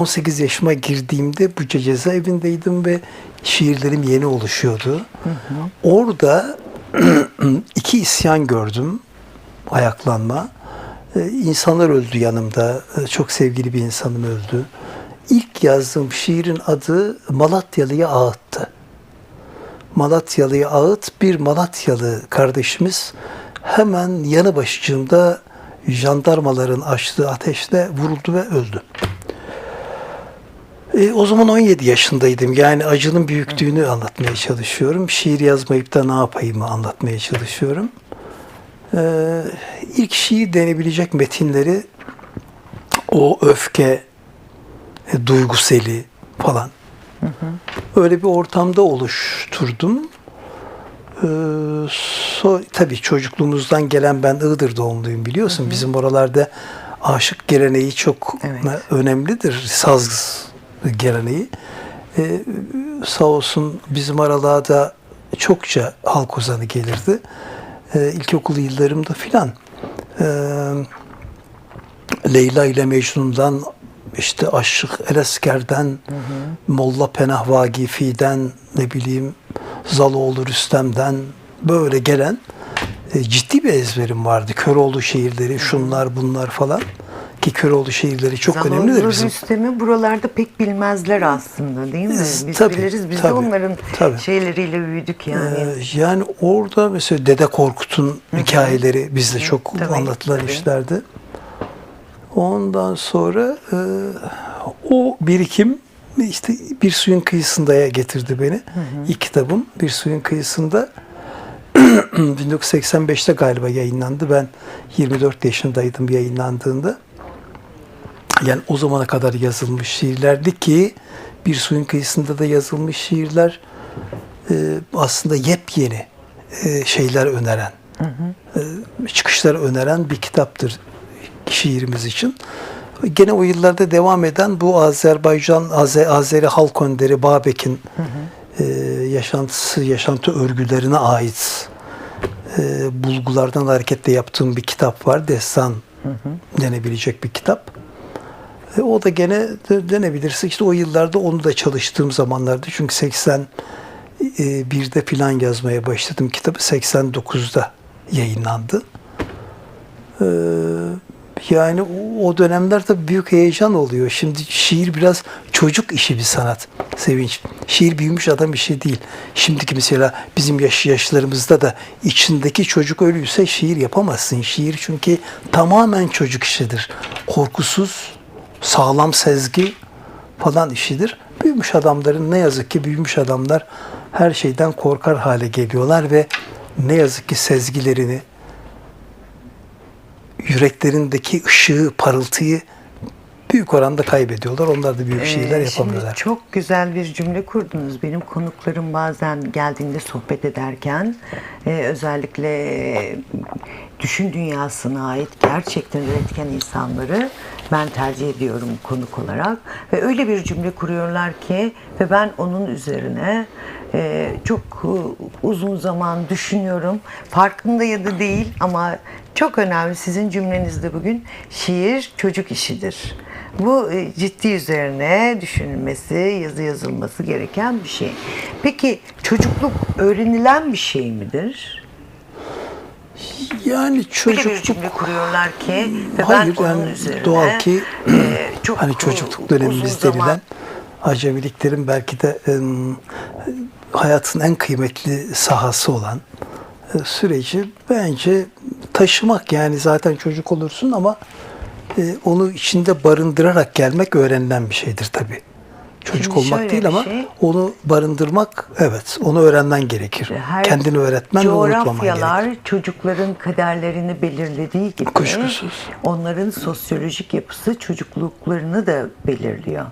18 yaşıma girdiğimde Buca cezaevindeydim ve şiirlerim yeni oluşuyordu. Orada iki isyan gördüm. Ayaklanma. Ee, İnsanlar öldü yanımda. Ee, Çok sevgili bir insanım öldü. İlk yazdığım şiirin adı Malatyalı'ya ağıttı. Malatyalı'ya ağıt bir Malatyalı kardeşimiz hemen yanı başıcığımda jandarmaların açtığı ateşle vuruldu ve öldü. E, o zaman 17 yaşındaydım. Yani acının büyüklüğünü anlatmaya çalışıyorum. Şiir yazmayıp da ne yapayımı anlatmaya çalışıyorum. E, ilk şiir denebilecek metinleri o öfke, e, duyguseli falan. Öyle bir ortamda oluşturdum. Ee, so, tabii çocukluğumuzdan gelen ben Iğdır doğumluyum biliyorsun. Bizim oralarda aşık geleneği çok Evet. önemlidir. Saz geleneği. Ee, sağ olsun bizim aralarda çokça halk ozanı gelirdi. Ee, ilkokul yıllarımda filan. Ee, Leyla ile Mecnun'dan işte Aşık Elesker'den Molla Penah Vagifi'den ne bileyim Zaloğlu Rüstem'den böyle gelen e, ciddi bir ezberim vardı. Köroğlu şiirleri, şunlar bunlar falan. Ki Köroğlu şiirleri çok Zaloğlu önemlidir bizim. Rüstem'i buralarda pek bilmezler aslında değil mi? Biz- Biz tabii, biliriz. Biz de tabii, onların tabii. şeyleriyle büyüdük yani. Ee, yani orada mesela Dede Korkut'un hikayeleri bizde çok Tabii, anlatılan tabii. işlerdi. Ondan sonra e, o birikim işte bir suyun kıyısındaya getirdi beni. İlk kitabım bir suyun kıyısında 1985'te galiba yayınlandı. Ben 24 yaşındaydım yayınlandığında. Yani o zamana kadar yazılmış şiirlerdi ki bir suyun kıyısında da yazılmış şiirler e, aslında yepyeni e, şeyler öneren, e, çıkışlar öneren bir kitaptır şiirimiz için. Gene o yıllarda devam eden bu Azerbaycan, Aze- Azeri Halk Önderi Babek'in e, yaşantısı, yaşantı örgülerine ait e, bulgulardan hareketle yaptığım bir kitap var. Destan denebilecek bir kitap. E, o da gene denebilirse işte o yıllarda onu da çalıştığım zamanlardı. Çünkü 81'de plan yazmaya başladım. Kitabı 89'da yayınlandı. Ee, yani o- o dönemlerde büyük heyecan oluyor. Şimdi şiir biraz çocuk işi bir sanat. Sevinç. Şiir büyümüş adam işi değil. Şimdiki mesela bizim yaş yaşlarımızda da içindeki çocuk ölüyse şiir yapamazsın. Şiir çünkü tamamen çocuk işidir. Korkusuz, sağlam sezgi falan işidir. Büyümüş adamların ne yazık ki büyümüş adamlar her şeyden korkar hale geliyorlar ve ne yazık ki sezgilerini, yüreklerindeki ışığı, parıltıyı büyük oranda kaybediyorlar. Onlar da büyük şeyler Ee, yapamıyorlar. Çok güzel bir cümle kurdunuz. Benim konuklarım bazen geldiğinde sohbet ederken e, özellikle düşün dünyasına ait gerçekten üretken insanları ben tercih ediyorum konuk olarak ve öyle bir cümle kuruyorlar ki ve ben onun üzerine e, çok e, uzun zaman düşünüyorum. Farkında ya da değil ama çok önemli sizin cümlenizde bugün şiir çocuk işidir. Bu e, ciddi üzerine düşünülmesi, yazı yazılması gereken bir şey. Peki çocukluk öğrenilen bir şey midir? Yani Böyle bir cümle kuruyorlar ki ve Hayır ben onun yani üzerine doğal ki e, çok hani e, çocukluk dönemimiz zaman- denilen acemiliklerin belki de em, hayatın en kıymetli sahası olan e, süreci bence taşımak yani zaten çocuk olursun ama e, onu içinde barındırarak gelmek öğrenilen bir şeydir tabii. Çocuk Şimdi olmak şöyle değil ama şey- onu barındırmak evet onu öğrenmen gerekir. Her Kendini öğretmen ve unutmaman coğrafyalar gerekir. çocukların kaderlerini belirlediği gibi Kuşkusuz. onların sosyolojik yapısı çocukluklarını da belirliyor.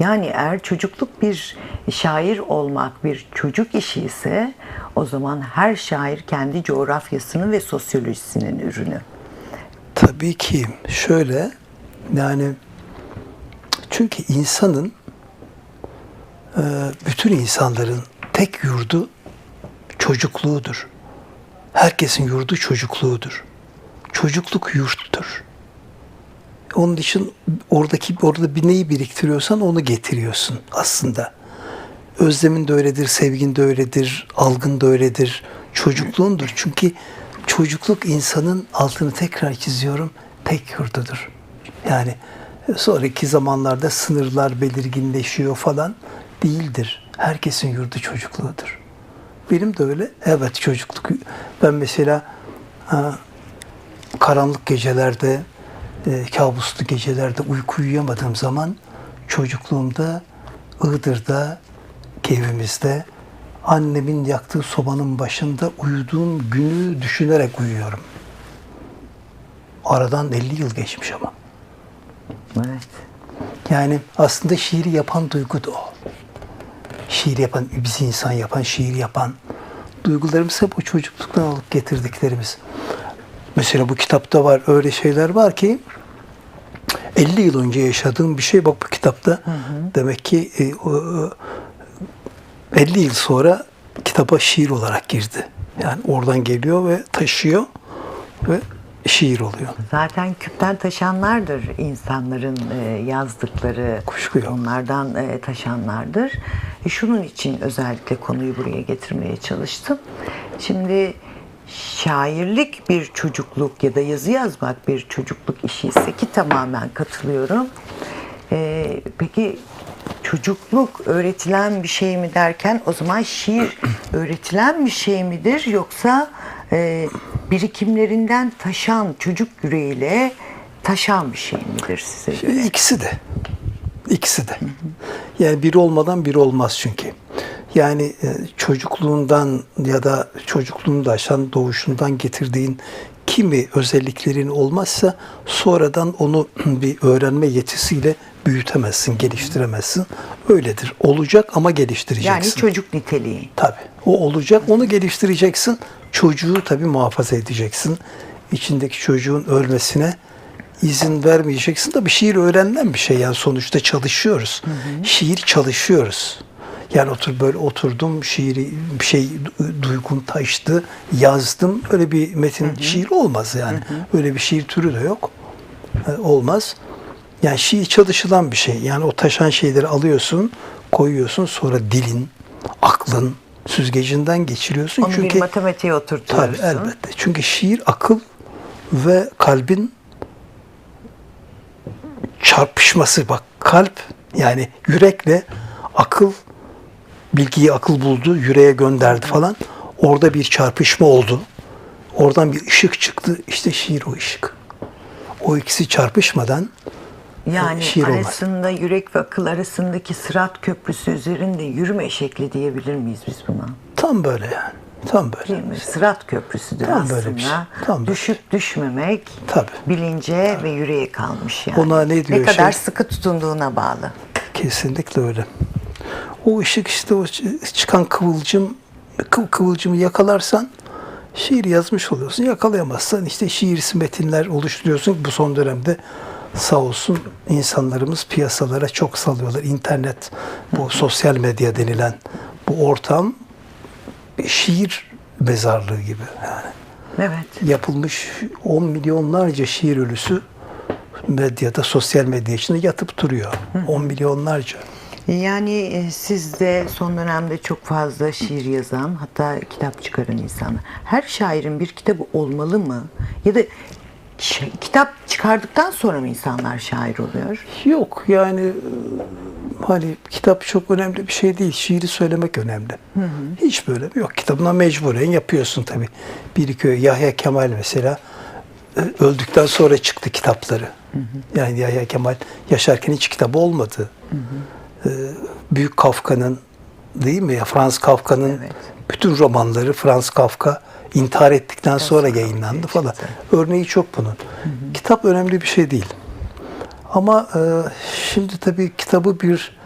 Yani eğer çocukluk bir şair olmak bir çocuk işi ise o zaman her şair kendi coğrafyasının ve sosyolojisinin ürünü. Tabii ki şöyle yani çünkü insanın bütün insanların tek yurdu çocukluğudur. Herkesin yurdu çocukluğudur. Çocukluk yurttur. onun için oradaki orada bir neyi biriktiriyorsan onu getiriyorsun aslında. Özlemin de öyledir, sevgin de öyledir, algın da öyledir, çocukluğundur. Çünkü çocukluk insanın altını tekrar çiziyorum tek yurdudur. Yani sonraki zamanlarda sınırlar belirginleşiyor falan değildir. Herkesin yurdu çocukluğudur. Benim de öyle. Evet çocukluk. Ben mesela karanlık gecelerde, e, kabuslu gecelerde uyku uyuyamadığım zaman çocukluğumda Iğdır'da evimizde annemin yaktığı sobanın başında uyuduğum günü düşünerek uyuyorum. Aradan 50 yıl geçmiş ama. Evet. Yani aslında şiiri yapan duygu da o. Şiir yapan, bizi insan yapan, şiir yapan duygularımız hep o çocukluktan alıp getirdiklerimiz. Mesela bu kitapta var öyle şeyler var ki 50 yıl önce yaşadığım bir şey bak bu kitapta. Demek ki e, o, o, 50 yıl sonra kitaba şiir olarak girdi. Yani oradan geliyor ve taşıyor ve şiir oluyor. Zaten küpten taşanlardır insanların e, yazdıkları. Kuşku yok. Onlardan e, taşanlardır. E, şunun için özellikle konuyu buraya getirmeye çalıştım. Şimdi şairlik bir çocukluk ya da yazı yazmak bir çocukluk işi ise ki tamamen katılıyorum. E, peki çocukluk öğretilen bir şey mi derken o zaman şiir öğretilen bir şey midir yoksa e, birikimlerinden taşan çocuk yüreğiyle taşan bir şey midir size göre? İkisi de. İkisi de. Yani biri olmadan biri olmaz çünkü. Yani e, çocukluğundan ya da çocukluğunu aşan doğuşundan getirdiğin kimi özelliklerin olmazsa sonradan onu bir öğrenme yetisiyle büyütemezsin, geliştiremezsin. Öyledir. Olacak ama geliştireceksin. Yani çocuk niteliği. Tabii. O olacak. Onu geliştireceksin. Çocuğu tabii muhafaza edeceksin. İçindeki çocuğun ölmesine izin vermeyeceksin. Tabii şiir öğrenilen bir şey. Yani sonuçta çalışıyoruz. Şiir çalışıyoruz. Yani otur böyle oturdum şiiri bir şey du- duygum taştı yazdım öyle bir metin şiir olmaz yani öyle bir şiir türü de yok E, olmaz yani şiir çalışılan bir şey yani o taşan şeyleri alıyorsun koyuyorsun sonra dilin aklın süzgecinden geçiriyorsun Onu çünkü bir matematiğe Tabii oturtuyorsun. elbette. Çünkü şiir akıl ve kalbin çarpışması. Bak kalp yani yürekle akıl bilgiyi akıl buldu, yüreğe gönderdi falan. Orada bir çarpışma oldu. Oradan bir ışık çıktı. İşte şiir o ışık. O ikisi çarpışmadan Yani şiir olmaz. arasında yürek ve akıl arasındaki sırat köprüsü üzerinde yürüme şekli diyebilir miyiz biz buna? tam böyle yani. Tam böyle. Değil mi? Sırat köprüsüdür Tam aslında. böyle bir şey. Tam böyle. Düşüp düşmemek Tabii. bilince ve yüreğe kalmış yani. Ona ne diyor Ne kadar şey? sıkı tutunduğuna bağlı. Kesinlikle öyle. O ışık işte o çıkan kıvılcım kıv- kıvılcımı yakalarsan şiir yazmış oluyorsun. Yakalayamazsan işte şiirsi metinler oluşturuyorsun. Bu son dönemde sağ olsun insanlarımız piyasalara çok salıyorlar. İnternet, bu sosyal medya denilen bu ortam bir şiir mezarlığı gibi yani Evet. yapılmış 10 milyonlarca şiir ölüsü medyada, sosyal medya içinde yatıp duruyor. 10 milyonlarca. Yani e, siz de son dönemde çok fazla şiir yazan hatta kitap çıkaran insanlar. Her şairin bir kitabı olmalı mı? Ya da kitap çıkardıktan sonra mı insanlar şair oluyor? Yok yani hani kitap çok önemli bir şey değil. Şiiri söylemek önemli. Hiç böyle yok. Kitabına mecburen yapıyorsun tabii. Bir iki Yahya Kemal mesela e, öldükten sonra çıktı kitapları. Yani Yahya Kemal yaşarken hiç kitabı olmadı. E, Büyük Kafka'nın değil mi ya Franz Kafka'nın Evet. bütün romanları Franz Kafka intihar ettikten sonra yayınlandı falan. Örneği çok bunun. Kitap önemli bir şey değil. Ama e, şimdi tabii kitabı bir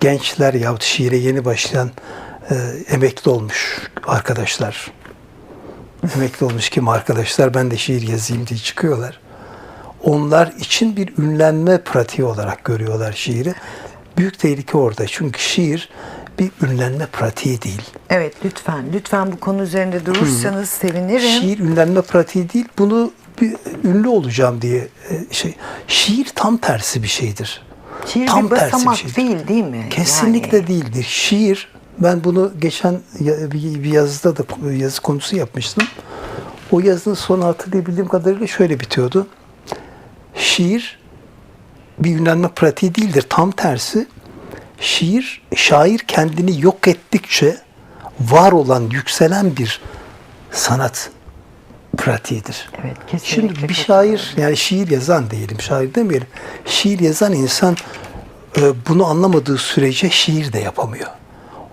gençler yahut şiire yeni başlayan e, emekli olmuş arkadaşlar. emekli olmuş kim arkadaşlar ben de şiir yazayım diye çıkıyorlar. Onlar için bir ünlenme pratiği olarak görüyorlar şiiri. Büyük tehlike orada. Çünkü şiir bir ünlenme pratiği değil. Evet lütfen. Lütfen bu konu üzerinde durursanız sevinirim. Şiir ünlenme pratiği değil. Bunu bir ünlü olacağım diye e, şey. Şiir tam tersi bir şeydir. Şiir tam bir tersi basamak şeydir. değil değil mi? Kesinlikle Yani- değildir. Şiir ben bunu geçen bir bir yazıda da yazı konusu yapmıştım. O yazının sonu hatırlayabildiğim kadarıyla şöyle bitiyordu. Şiir bir ünlenme pratiği değildir. Tam tersi. Şiir, şair kendini yok ettikçe var olan, yükselen bir sanat pratiğidir. Evet, kesinlikle Şimdi bir şair, yani şiir yazan diyelim, şair demeyelim. Şiir yazan insan e, bunu anlamadığı sürece şiir de yapamıyor.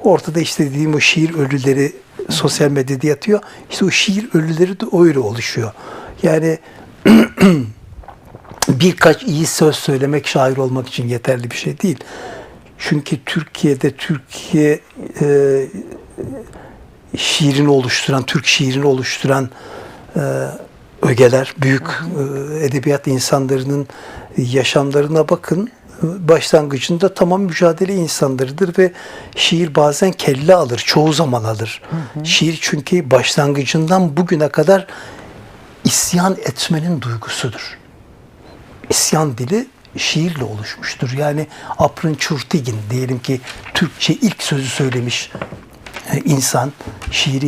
Ortada işte dediğim o şiir ölüleri sosyal medyada yatıyor. İşte o şiir ölüleri de öyle oluşuyor. Yani birkaç iyi söz söylemek şair olmak için yeterli bir şey değil. Çünkü Türkiye'de Türkiye e, şiirini oluşturan, Türk şiirini oluşturan e, ögeler, büyük e, edebiyat insanlarının yaşamlarına bakın. Başlangıcında tamam mücadele insanlarıdır ve şiir bazen kelle alır, çoğu zaman alır. Şiir çünkü başlangıcından bugüne kadar isyan etmenin duygusudur isyan dili şiirle oluşmuştur. Yani Aprın Çurtigin diyelim ki Türkçe ilk sözü söylemiş e, insan şiiri yap